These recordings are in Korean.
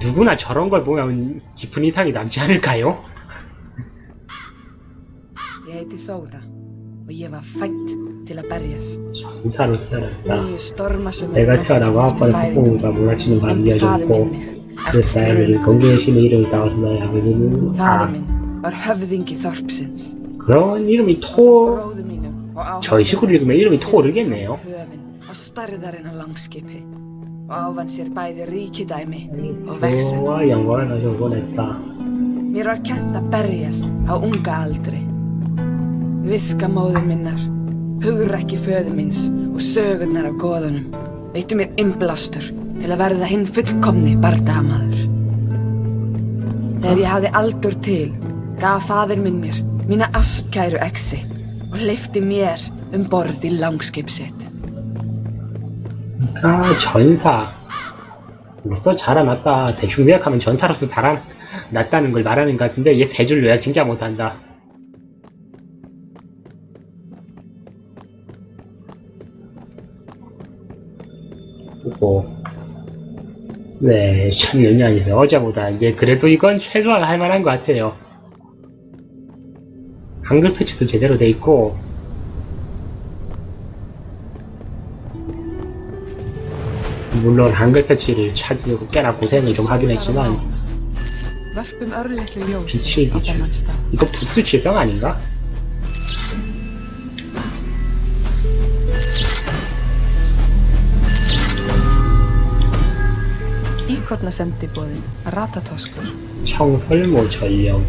누구나 저런 걸 보면 깊은 인상이 남지 않을까요? 전사로 태어났다. 내가 태어나고 아빠는 폭풍우가 몰아치는 faðir 이어졌고 그래서 나에게 fruna. 건강의 신의 이름이 따와서 나의 아버지는 아 þorpsins. 그런 이름이 토 저희 식구를 읽으면 이름이 토르겠네요. og áfann sér bæði ríkidæmi og vexin. Mér var kent að berjast á unga aldri. Viska móðu minnar, hugrekki föðu minns og sögurnar á goðunum veittu mér innblástur til að verða hinn fullkomni barndamaður. Þegar ég hafði aldur til gaf fadir minn mér mína ástkæru exi og leifti mér um borð í langskip sitt. 그러니까 전사 로서 자라났다. 대충 요약하면 전사로서 자라났다는 걸 말하는 것 같은데 얘 세 줄 요약 진짜 못한다. 그리고 네, 천년년이네 어제보다 이게 그래도 이건 최소한 할만한 것 같아요. 한글 패치도 제대로 돼 있고 물론 한글 패치를 찾으려고 꽤나 고생을 좀 하긴 했지만 þennan stað. 이거 부스 지성 아닌가? 청설모 전령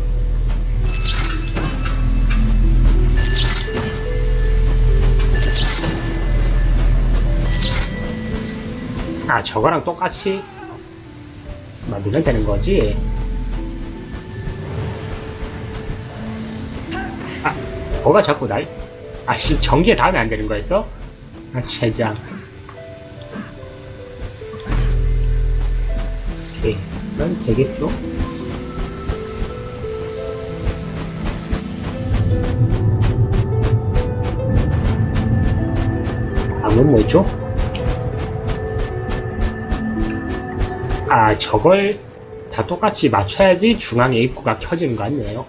아 저거랑 똑같이 만들면 되는 거지 아 뭐가 자꾸 날 아씨 전기에 닿으면 안 되는 거였어? 아 최장 오케이 그럼 되겠죠? 다음은 뭐죠? 아, 저걸 다 똑같이 맞춰야지 중앙에 입구가 켜지는 것 같네요.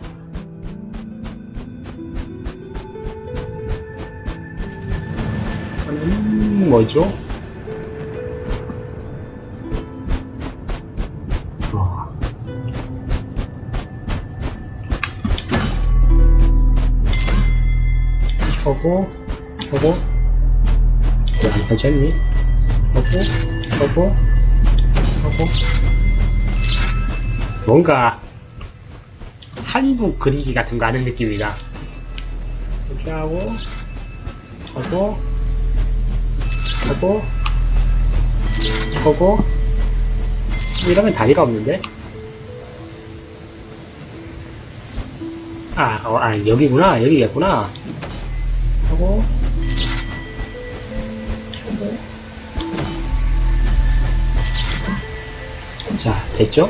음, 뭐죠? 어. 켜고, 켜고, 왜안 켜졌니? 켜고, 켜고, 켜고. 뭔가, 한국 그리기 같은 거 하는 느낌이다. 이렇게 하고, 켜고, 켜고, 켜고, 이러면 다리가 없는데? 아, 어, 아, 여기구나. 여기겠구나. 하고. 됐죠?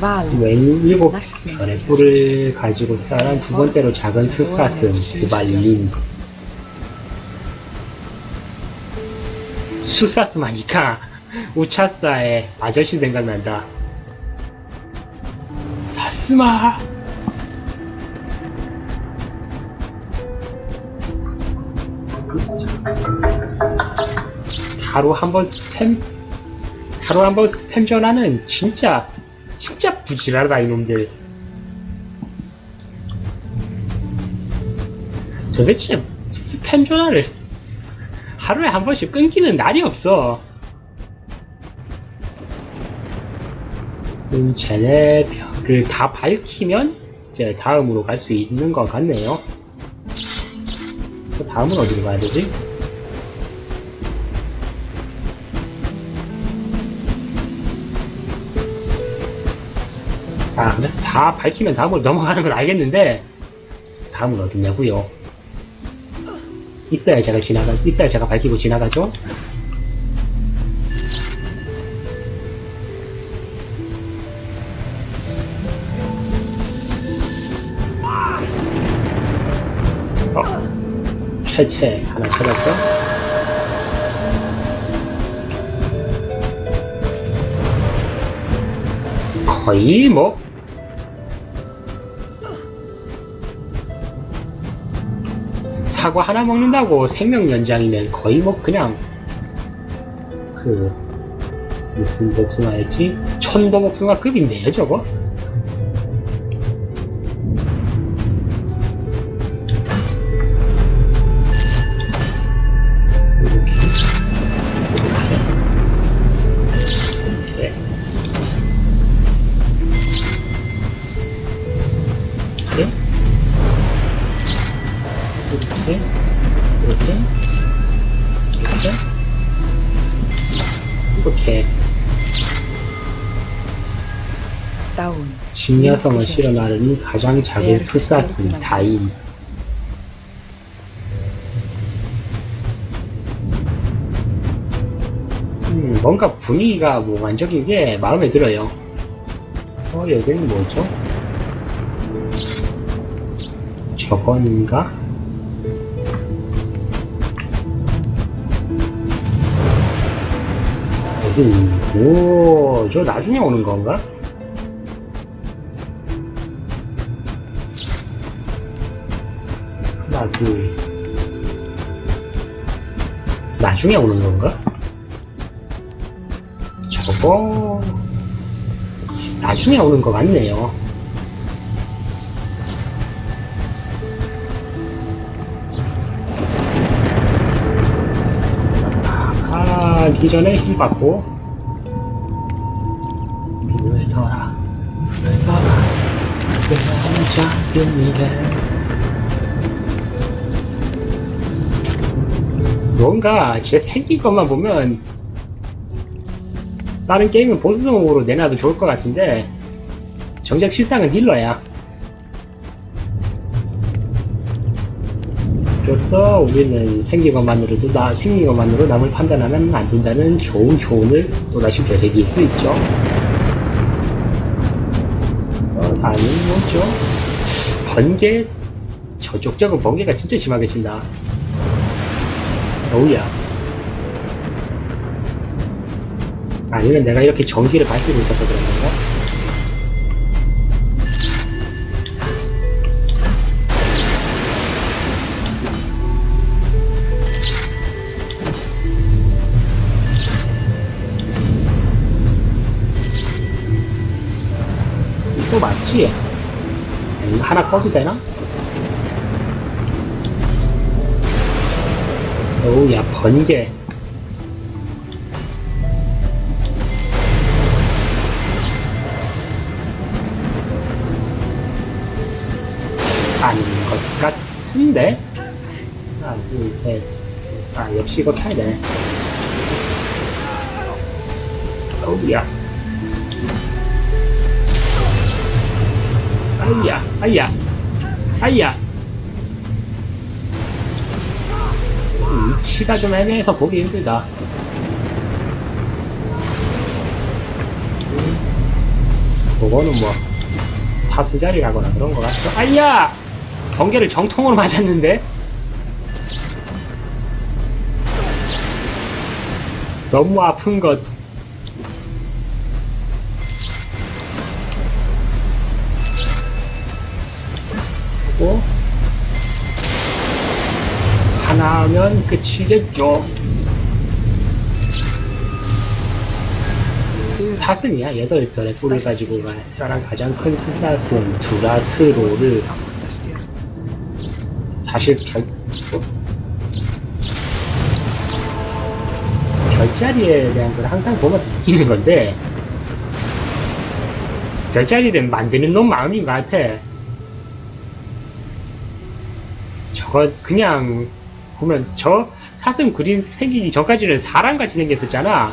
Val, 왼 일곱 별의 뿔을 가지고 태어난 두 번째로 작은 수사슴 드발린 수사슴 하니까 우차사의 아저씨 생각난다 사스마 하루 한번 스팸 하루 한번 스팸 전화는 진짜 진짜 부지런하다 이놈들. 도대체 스팸 전화를 하루에 한 번씩 끊기는 날이 없어. 음, 쟤네 벽을 다 밝히면 이제 다음으로 갈 수 있는 것 같네요. 그 다음은 어디로 가야 되지? 아, 그래서 다 밝히면 다음으로 넘어가는 걸 알겠는데, 다음은 어디냐고요 있어야 제가 지나가, 있어야 제가 밝히고 지나가죠? 어, 최채 하나 찾았죠? 거의 뭐 사과 하나 먹는다고 생명 연장이면 거의 뭐 그냥 그 무슨 복숭아였지? 천도 복숭아급인데요 저거? 진여성을 실어 나르는 가장 작은 투사슴 다인 음, 뭔가 분위기가 몽환적인 게 마음에 들어요 어 여기는 뭐죠? 저건가? 어디 오, 저 나중에 오는 건가? 하나, 둘. 나중에 오는 건가? 저거, 나중에 오는 것 같네요. 가기 전에 힐 받고, 물더라, 물더라, 그 작은 일에. 뭔가 제 생긴 것만 보면 다른 게임은 보스성으로 내놔도 좋을 것 같은데 정작 실상은 힐러야. 그래서 우리는 생긴 것만으로도 나, 생긴 것만으로 남을 판단하면 안 된다는 좋은 교훈을 또다시 되새길 수 있죠. 어, 다음은 뭐죠? 번개 저쪽 적은 번개가 진짜 심하게 친다 어우야. 아니면 내가 이렇게 전기를 밝히고 있어서 그런 건가? 이거 맞지? 이거 하나 꺼도 되나? 어우, 야, 번개. 아닌 것 같은데? 둘, 셋. 아, 역시 이거 켜야 되네. 어우, 야. 아이야, 아이야, 아이야. 위치가 좀 애매해서 보기 힘들다. 그거는 뭐 사수자리라거나 그런 것 같죠. 아이야! 번개를 정통으로 맞았는데? 너무 아픈 것. 하면 끝이겠죠. 사슴이야 여덟 별의 뿔을 가지고 가 나랑 가장 큰 수사슴 두라스로를 사실 결 뭐, 별자리에 대한 걸 항상 보면서 느끼는 건데 별자리를 만드는 놈 마음인 것 같아. 저거 그냥 보면 저 사슴 그림 생기기 전까지는 사람같이 생겼었잖아.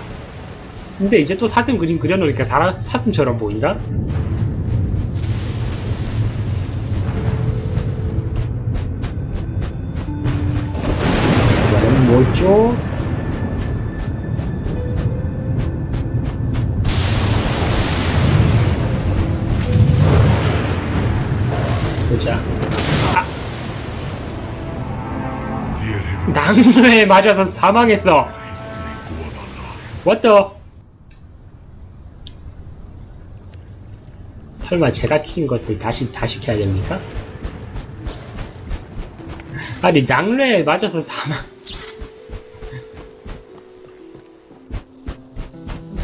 근데 이제 또 사슴 그림 그려놓으니까 사람, 사슴처럼 보인다? 이거는 뭐죠? 보자. 나무에 맞아서 사망했어. The? 설마 제가 튀긴 것들 다시 다 시 켜야 됩니까? 아니 낙뢰에 맞아서 사망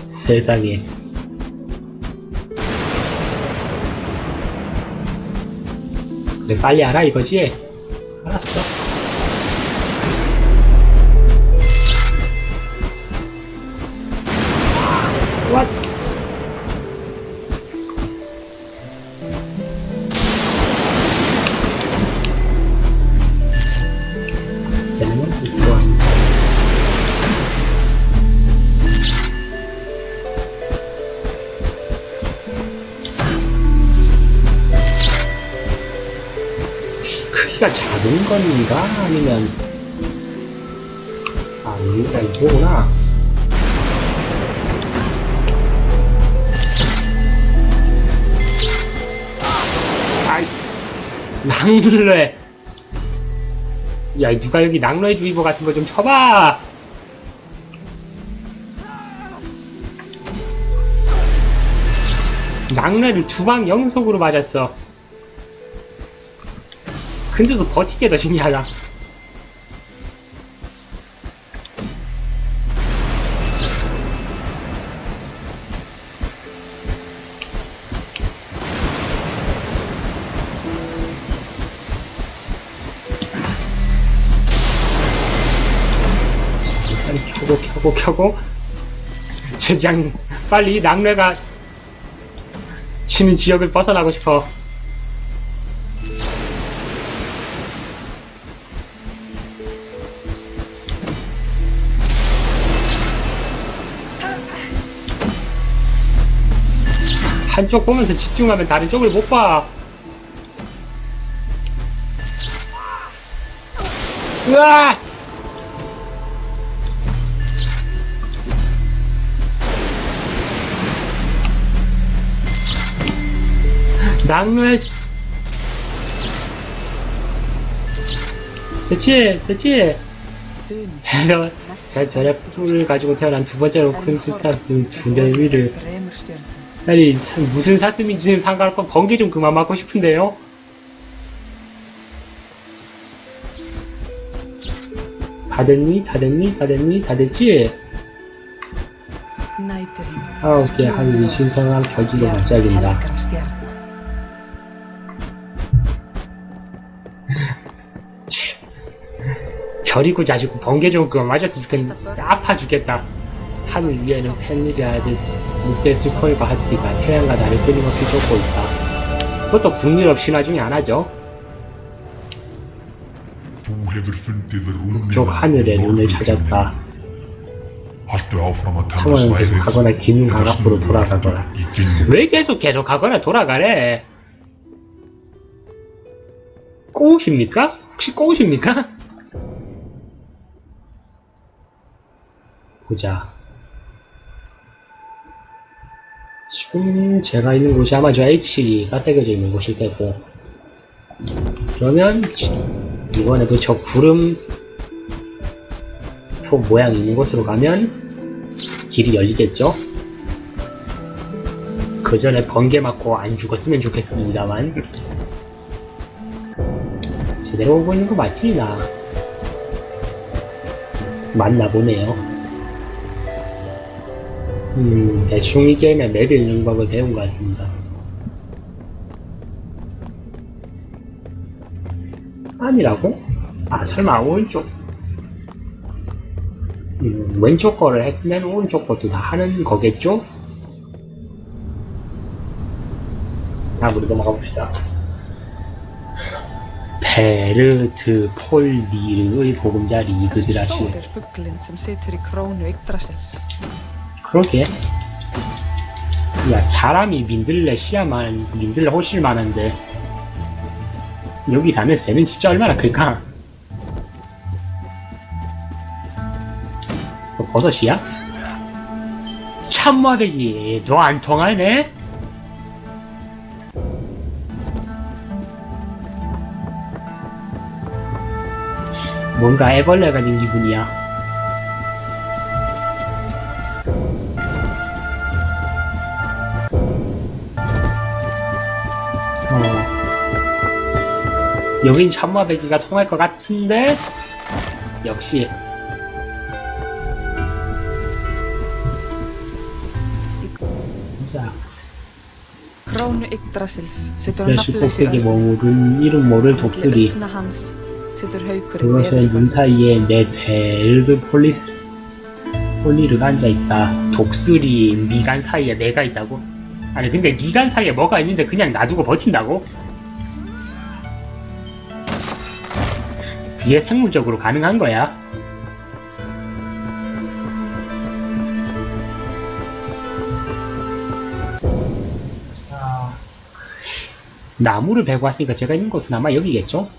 세상에 그래 빨리 알아 이거지? 알았어 크기가 작은 건가? 아니면 아 여기가 이거구나. 아이 낙뢰 야 누가 여기 낙뢰 주의보 같은 거 좀 쳐봐! 낙뢰를 두 방 연속으로 맞았어 근데도 버티게 더 신기하다 켜고 켜고 켜고. 제장 빨리 낙뢰가 치는 지역을 벗어나고 싶어 한쪽 보면서 집중하면 다른 쪽을 못 봐. 으아! 낙뢰 Dyn. 제, 제 별의 뿔을 가지고 태어난 두 번째 로 큰 수사슴 중대 위를. 아니 참 무슨 사슴인지는 상관없고 번개 좀 그만 맞고 싶은데요 다 됐니? 다 됐니? 다 됐니? 다 됐지? 아 오케이 하늘이 신선한 결기로. 참. 별이고 자시고 번개 좀 그만 맞았으면 좋겠는데 아파 죽겠다 하늘 위에는 늑대스 콜과 하티가 태양과 달을 끊임없이 쫓고 있다 그것도 북유럽 신화 중에 하나죠 Þú hefur fundið rúnina 쪽 하늘에 눈을 찾았다 상황은 강압으로 snúðu 돌아가거나 aftur í ginnið. 왜 계속 계속 가거나 돌아가래? 꼬우십니까? 혹시 꼬우십니까? 보자. 지금 제가 있는 곳이 아마 저 H가 새겨져 있는 곳일 테고. 그러면 이번에도 저 구름 표 모양 있는 곳으로 가면 길이 열리겠죠? 그 전에 번개 맞고 안 죽었으면 좋겠습니다만. 제대로 오고 있는 거 맞지, 나? 맞나 보네요. 음, 대충 이 게임의 맵 읽는 법을 배운 것 같습니다. 아니라고? 아, 설마 오른쪽? 음, 왼쪽 거를 했으면 오른쪽 것도 다 하는 거겠죠? 다음으로 넘어가 봅시다. 베르트 폴 니르의 보금자 리그드라시 그러게 야 사람이 민들레 시야만 민들레 훨씬 많은데 여기 사는 새는 진짜 얼마나 클까? 그 버섯이야? 참마대기 너 안 통하네? 뭔가 애벌레 가 된 기분이야. 여긴 참마배기가 통할 것 같은데 역시 자 꼭대기 örn. 머무른 이름 모를 독수리 그것은 눈. 사이에 내 벨드 폴리스 폴리르가 앉아 있다 독수리 미간 사이에 내가 있다고? 아니 근데 미간 사이에 뭐가 있는데 그냥 놔두고 버틴다고? 그게 생물적으로 가능한 거야? 자, 나무를 베고 왔으니까 제가 있는 곳은 아마 여기겠죠?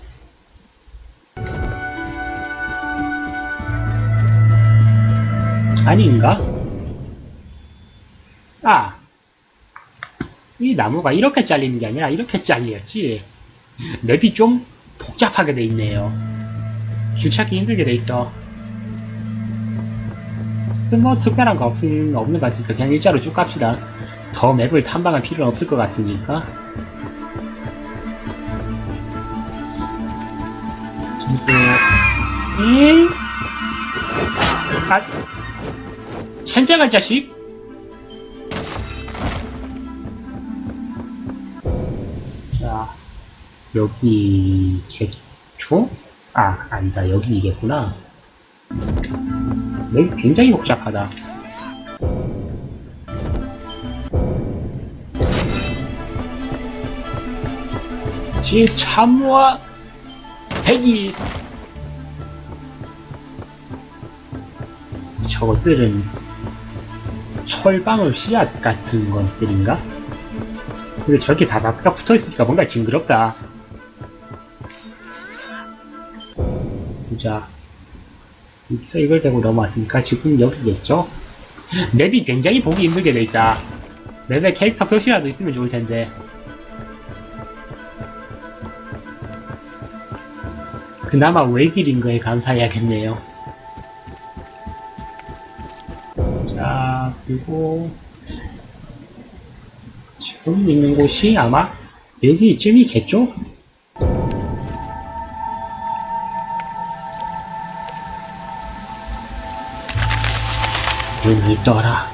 아닌가? 아! 이 나무가 이렇게 잘리는 게 아니라 이렇게 잘렸지. 맵이 좀 복잡하게 돼 있네요. 주찾기 힘들게 돼 있어. 뭐 특별한 거 없은, 없는 거 같으니까 그냥 일자로 쭉 갑시다. 더 맵을 탐방할 필요는 없을 것 같으니까. 이 아, 천장한 자식? 자, 여기겠죠? 아, 아니다. 여기 굉장히 복잡하다. 지 참와 백이 저것들은 철방울 씨앗 같은 것들인가? 근데 저렇게 다다가 붙어있으니까 뭔가 징그럽다. 보자. 여기서 이걸 대고 넘어왔으니까 지금 여기겠죠? 맵이 굉장히 보기 힘들게 돼있다. 맵에 캐릭터 표시라도 있으면 좋을 텐데. 그나마 외길인 거에 감사해야겠네요. 자, 그리고 지금 있는 곳이 아마 여기쯤이겠죠? 눈을 떠라.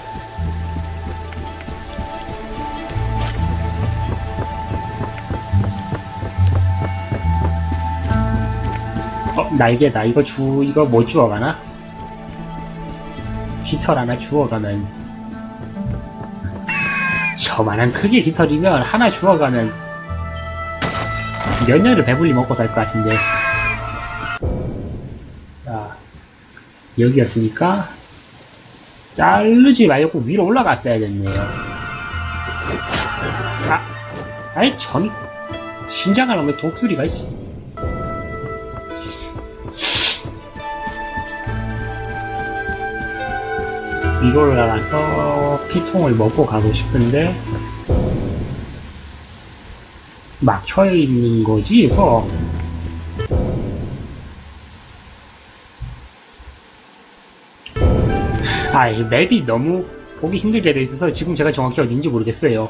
어, 날개다. 이거 주, 이거 못 주워가나? 깃털 하나 주워가면 저만한 크기의 깃털이면 하나 주워가면 몇 년을 배불리 먹고 살 것 같은데 자 여기였으니까 자르지 말고 위로 올라갔어야 됐네요. 아 아이 전 신장을 하면 독수리가 있어. 위로 올라가서 피통을 먹고 가고 싶은데 막혀 있는 거지 이거 아 이 맵이 너무 보기 힘들게 돼 있어서 지금 제가 정확히 어딘지 모르겠어요.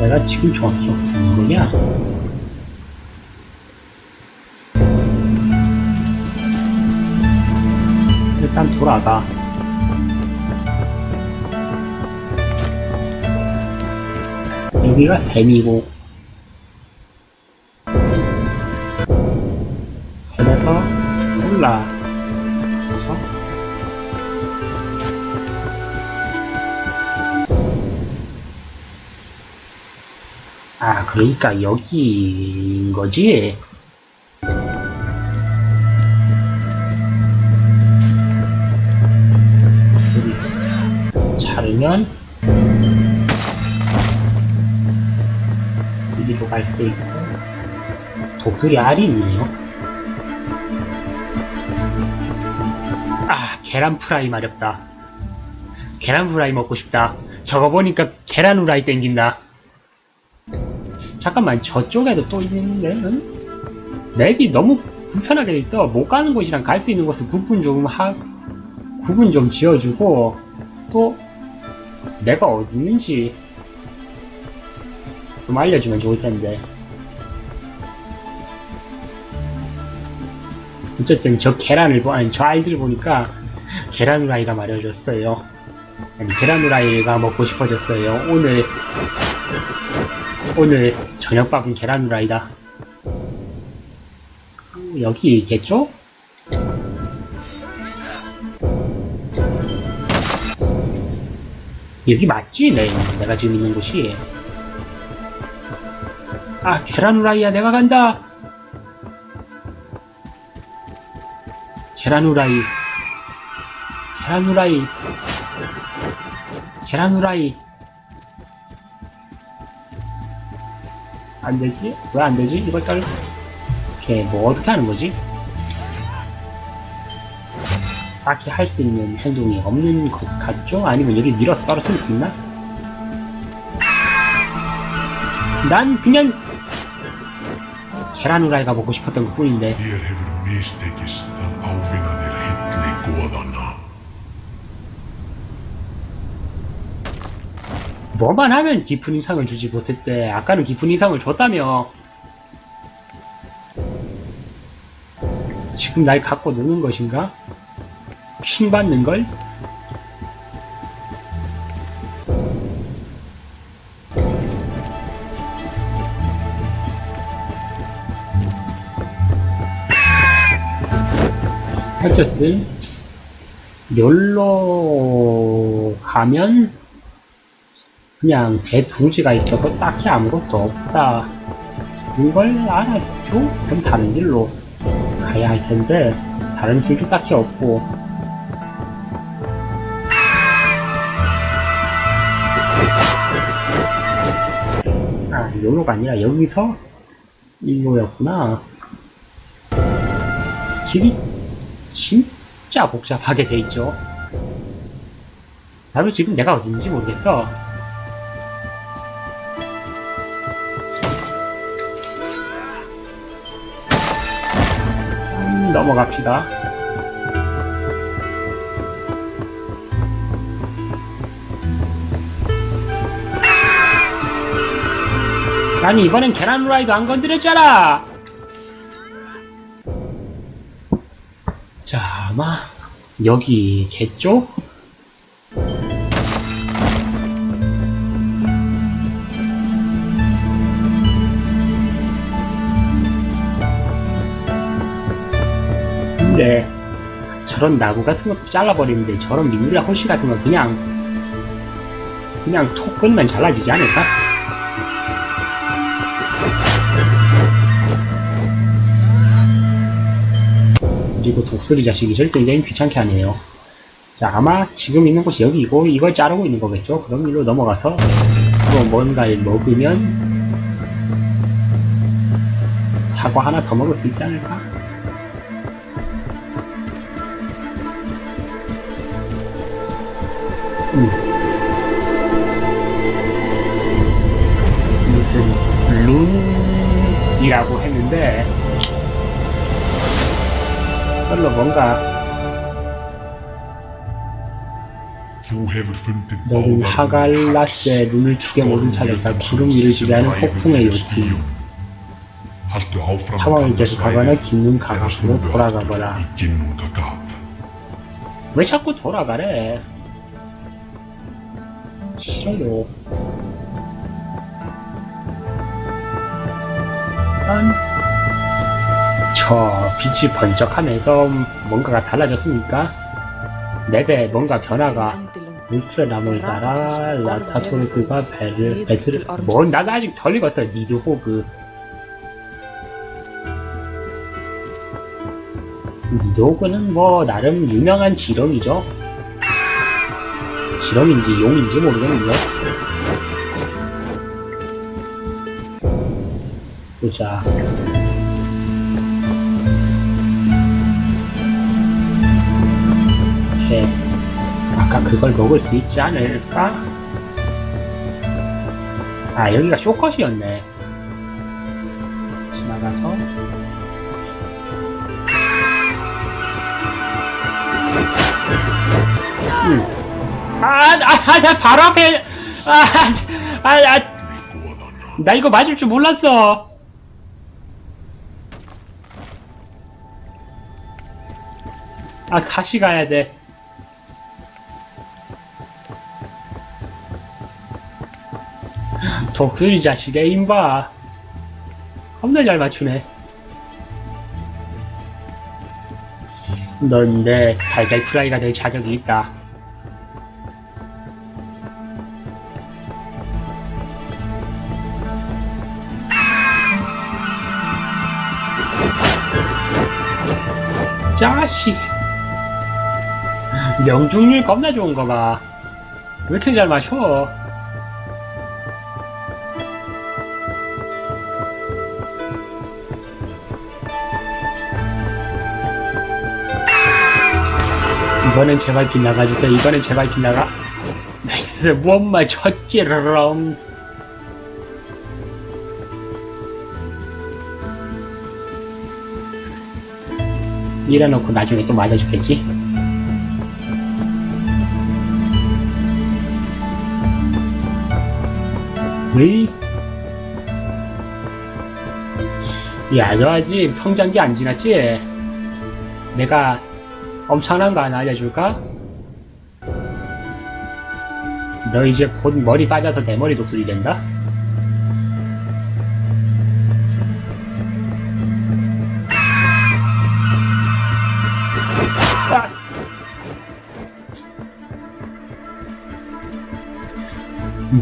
내가 지금 정확히 어디 있는 거냐? 일단 돌아가. 여기가 샘이고, 그러니까 여기인 거지? 자르면 이리로 갈 수 있고. 독수리 알이 있네요 아 계란 프라이 마렵다. 계란 프라이 먹고 싶다. 저거 보니까 계란 후라이 땡긴다 잠깐만 저쪽에도 또 있는데 응? 맵이 너무 불편하게 돼 있어 못 가는 곳이랑 갈 수 있는 곳을 구분 좀 하, 구분 좀 지어주고 또 내가 어디 있는지 좀 알려주면 좋을 텐데. 어쨌든 저 계란을 보, 아니 저 아이들 보니까 계란 후라이가 마련해줬어요. 아니 계란 후라이가 먹고 싶어졌어요. 오늘 오늘 저녁밥은 계란 후라이다. 음, 여기 있겠죠? 여기 맞지? 네, 내가 지금 있는 곳이. 아, 계란 후라이야, 내가 간다! 계란 후라이. 계란 후라이. 계란 후라이. 안 되지? 왜 안 되지? 이거 짤, 오케이, 뭐 어떻게 하는 거지? 딱히 할 수 있는 행동이 없는 것 같죠? 아니면 여기 밀어서 떨어뜨릴 수 있나? 난 그냥 계란 후라이가 먹고 싶었던 것 뿐인데 뭐만 하면 깊은 인상을 주지 못했대 아까는 깊은 인상을 줬다며 지금 날 갖고 노는 것인가? 킹 받는 걸? 어쨌든 욜로 가면 그냥 새 둥지가 있어서 딱히 아무것도 없다. 이걸 알아줘? 그럼 다른 길로 가야 할 텐데, 다른 길도 딱히 없고. 아, 요로가 아니라 여기서 일로였구나. 길이 진짜 복잡하게 돼 있죠. 나도 지금 내가 어딘지 모르겠어. 넘어갑시다. 아니 이번엔 계란 후라이도 안 건드렸잖아. 자 아마 여기겠죠? 저런 나무 같은 것도 잘라버리는데 저런 민물이나 호시 같은 건 그냥 그냥 톡 끊으면 잘라지지 않을까? 그리고 독수리 자식이 절 굉장히 귀찮게 하네요. 자, 아마 지금 있는 곳이 여기고 이걸 자르고 있는 거겠죠? 그럼 이로 넘어가서 또 뭔가를 먹으면 사과 하나 더 먹을 수 있지 않을까? 무슨 룬이라고 했는데 별로 뭔가 너는 하갈라스의 눈을 죽여 모든 차례다 구름 위를 지배하는 폭풍의 요티 áfram 상황을 계속하거나 긴눈 eða 감각으로 snúðu 돌아가거라. 왜 자꾸 돌아가래 싫어요. 난저 빛이 번쩍하면서 뭔가가 달라졌으니까? 랩에 뭔가 변화가 울트라 나무를 따라 라타토르크가 배를 배틀을 뭐 나도 아직 덜 읽었어 니드 호그. 니드 호그는 뭐 나름 유명한 지렁이죠 지렁인지 용인지 모르겠는데. 보자. 이렇게 아까 그걸 먹을 수 있지 않을까? 아 여기가 쇼컷이었네 아, 아, 나 바로 앞에, 아, 아, 아, 이거 맞을 줄 몰랐어. 아, 다시 가야 돼. 독수리 자식 에임 봐. 겁나 잘 맞추네. 넌 내 달걀 프라이가 될 자격이 있다. 자식. 명중률 겁나 좋은 거 봐. 왜 이렇게 잘 마셔? 이번엔 제발 빗나가주세요. 이번엔 제발 빗나가. 나이스, 무엄마 첫끼렁. 이래놓고 나중에 또 맞아주겠지? 왜? 야, 너 아직 성장기 안 지났지? 내가 엄청난 거 하나 알려줄까? 너 이제 곧 머리 빠져서 대머리 독수리 된다?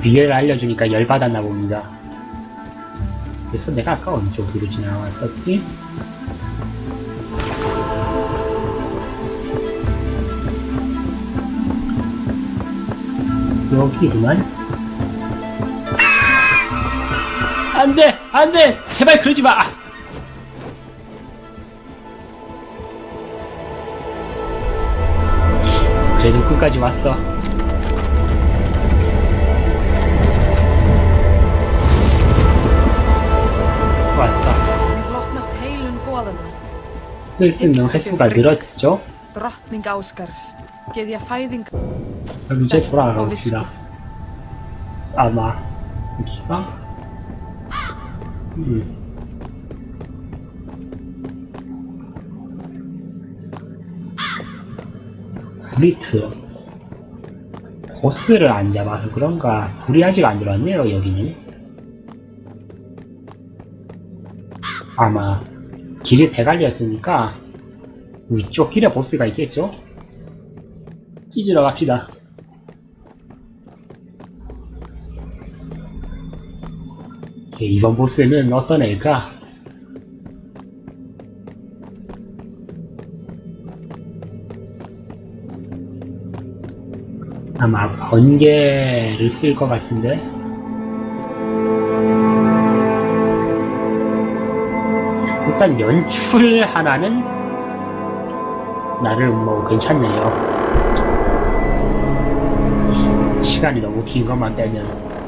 미래를 알려주니까 열받았나 봅니다. 그래서 내가 아까 어느 쪽으로 지나왔었지? 여기구만. 안 돼! 안 돼! 제발 그러지 마! 그래도 끝까지. 왔어. 쓸 수 있는 횟수가 늘었죠? 그럼 이제 돌아가 봅시다. 아마 여기가? 음. 브리트 보스를 안 잡아서 그런가? 불이 아직 안 들어왔네요 여기는. 아마 길이 대갈리였으니까 위쪽 길에 보스가 있겠죠? 찢으러 갑시다 오케이, 이번 보스는 어떤 애일까? 아마 번개를 쓸 것 같은데 일단 연출 하나는 나를 뭐 괜찮네요. 시간이 너무 긴 것만 빼면